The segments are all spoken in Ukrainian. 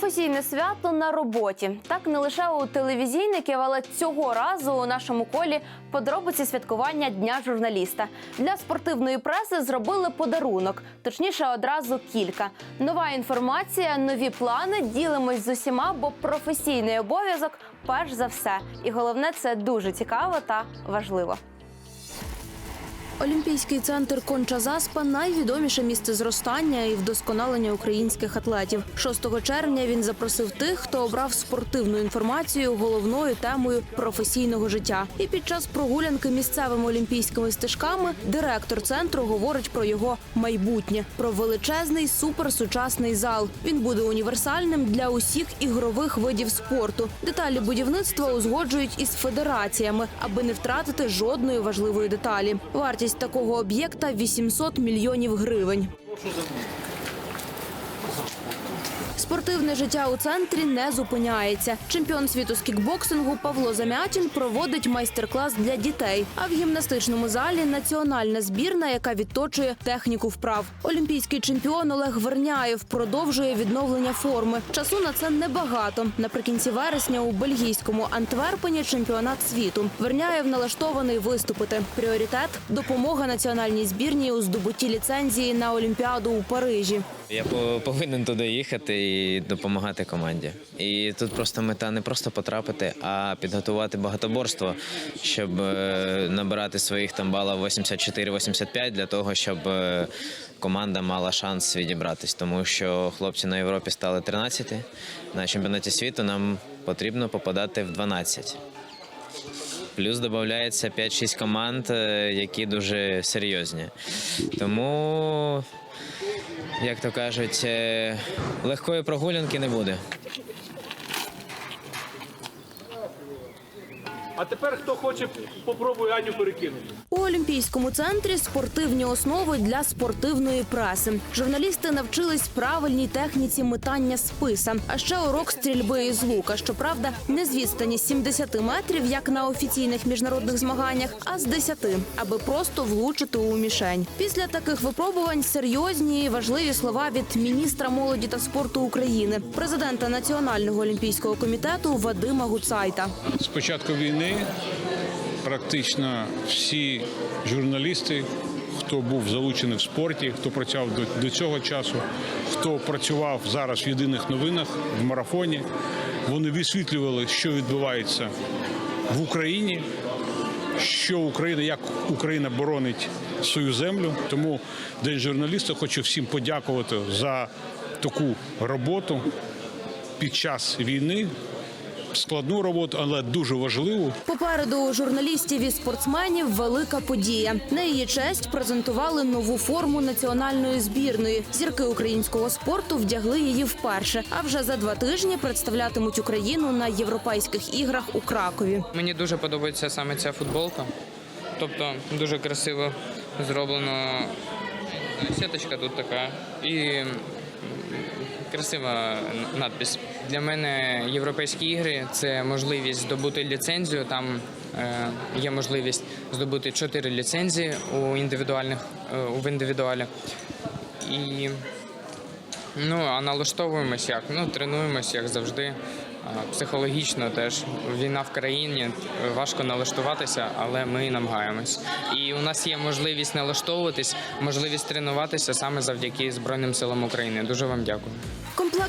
Професійне свято на роботі. Так не лише у телевізійників, але цього разу у нашому колі подробиці святкування Дня журналіста. Для спортивної преси зробили подарунок, точніше, одразу кілька. Нова інформація, нові плани. Ділимось з усіма, бо професійний обов'язок перш за все. І головне, це дуже цікаво та важливо. Олімпійський центр Конча Заспа найвідоміше місце зростання і вдосконалення українських атлетів. 6 червня він запросив тих, хто обрав спортивну інформацію головною темою професійного життя. І під час прогулянки місцевими олімпійськими стежками директор центру говорить про його майбутнє, про величезний суперсучасний зал. Він буде універсальним для усіх ігрових видів спорту. Деталі будівництва узгоджують із федераціями, аби не втратити жодної важливої деталі. Вартість такого об'єкта 800 мільйонів гривень. Спортивне життя у центрі не зупиняється. Чемпіон світу з кікбоксингу Павло Замятін проводить майстер-клас для дітей. А в гімнастичному залі національна збірна, яка відточує техніку вправ. Олімпійський чемпіон Олег Верняєв продовжує відновлення форми. Часу на це небагато. Наприкінці вересня у бельгійському Антверпені чемпіонат світу. Верняєв налаштований виступити. Пріоритет допомога національній збірній у здобутті ліцензії на Олімпіаду у Парижі. Я по- повинен туди їхати і допомагати команді. І тут просто мета не просто потрапити, а підготувати багатоборство, щоб е, набирати своїх там балів 84-85 для того, щоб е, команда мала шанс відібратись. Тому що хлопці на Європі стали 13, на чемпіонаті світу нам потрібно попадати в 12. Плюс додається 5-6 команд, е, які дуже серйозні. Тому як то кажуть, е, легкої прогулянки не буде. А тепер хто хоче, попробує Аню перекинути. Олімпійському центрі спортивні основи для спортивної преси. Журналісти навчились правильній техніці метання списа, а ще урок стрільби із лука. Щоправда, не з відстані 70 метрів, як на офіційних міжнародних змаганнях, а з 10, аби просто влучити у мішень. Після таких випробувань серйозні і важливі слова від міністра молоді та спорту України, президента Національного олімпійського комітету Вадима Гуцайта. З початку війни практично всі журналісти, хто був залучений в спорті, хто працював до, цього часу, хто працював зараз в єдиних новинах в марафоні, вони висвітлювали, що відбувається в Україні. Що Україна, як Україна боронить свою землю, тому День журналіста хочу всім подякувати за таку роботу під час війни, складну роботу, але дуже важливу. Попереду у журналістів і спортсменів велика подія. На її честь презентували нову форму національної збірної. Зірки українського спорту вдягли її вперше. А вже за два тижні представлятимуть Україну на європейських іграх у Кракові. Мені дуже подобається саме ця футболка. Тобто дуже красиво зроблено. Сіточка тут така і красива надпись. Для мене європейські ігри це можливість здобути ліцензію. Там е, є можливість здобути чотири ліцензії у індивідуальних е, в індивідуалі. І Ну, а налаштовуємось як? Ну, тренуємось, як завжди. Психологічно теж війна в країні важко налаштуватися, але ми намагаємось. І у нас є можливість налаштовуватись, можливість тренуватися саме завдяки Збройним силам України. Дуже вам дякую.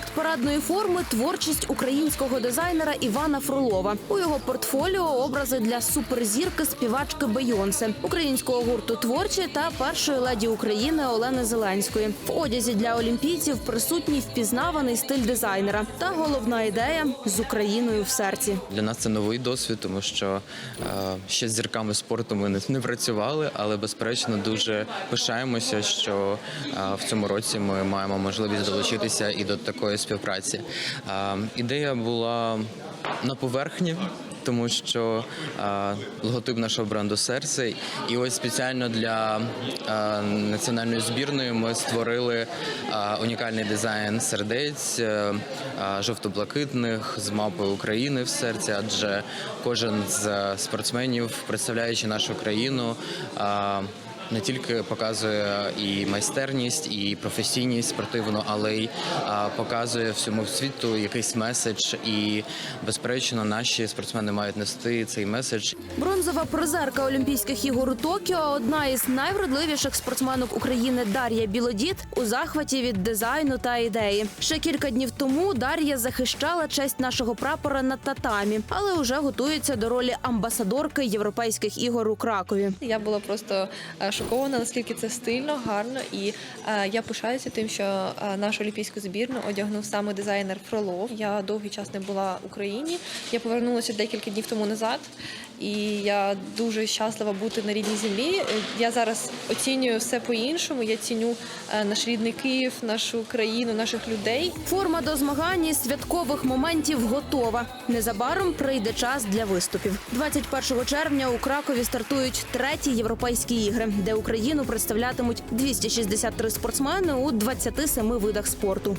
Комплект парадної форми творчість українського дизайнера Івана Фролова. У його портфоліо образи для суперзірки співачки Бейонсе, українського гурту творчі та першої леді України Олени Зеленської. В одязі для олімпійців присутній впізнаваний стиль дизайнера та головна ідея з Україною в серці. Для нас це новий досвід, тому що е, ще з зірками спорту ми не, не працювали, але безперечно дуже пишаємося, що е, в цьому році ми маємо можливість долучитися і до такої співпраці. Е, ідея була на поверхні. Тому що е, логотип нашого бренду серце, і ось спеціально для е, національної збірної ми створили е, унікальний дизайн сердець е, е, жовто-блакитних з мапою України в серці, адже кожен з спортсменів, представляючи нашу країну, е, не тільки показує і майстерність, і професійність спортивну, але й а, показує всьому світу якийсь меседж. І безперечно, наші спортсмени мають нести цей меседж Бронзова призерка Олімпійських ігор у Токіо, одна із найвродливіших спортсменок України Дар'я Білодіт у захваті від дизайну та ідеї. Ще кілька днів тому Дар'я захищала честь нашого прапора на татамі, але вже готується до ролі амбасадорки європейських ігор у Кракові. Я була просто е, шокована, наскільки це стильно, гарно. І е, я пишаюся тим, що е, нашу олімпійську збірну одягнув саме дизайнер Фролов. Я довгий час не була в Україні. Я повернулася декілька днів тому назад. І я дуже щаслива бути на рідній землі. Я зараз оцінюю все по-іншому. Я ціню е, наш рідний Київ, нашу країну, наших людей. Форма до змагань і святкових моментів готова. Незабаром прийде час для виступів. 21 червня у Кракові стартують треті європейські ігри, де Україну представлятимуть 263 спортсмени у 27 видах спорту.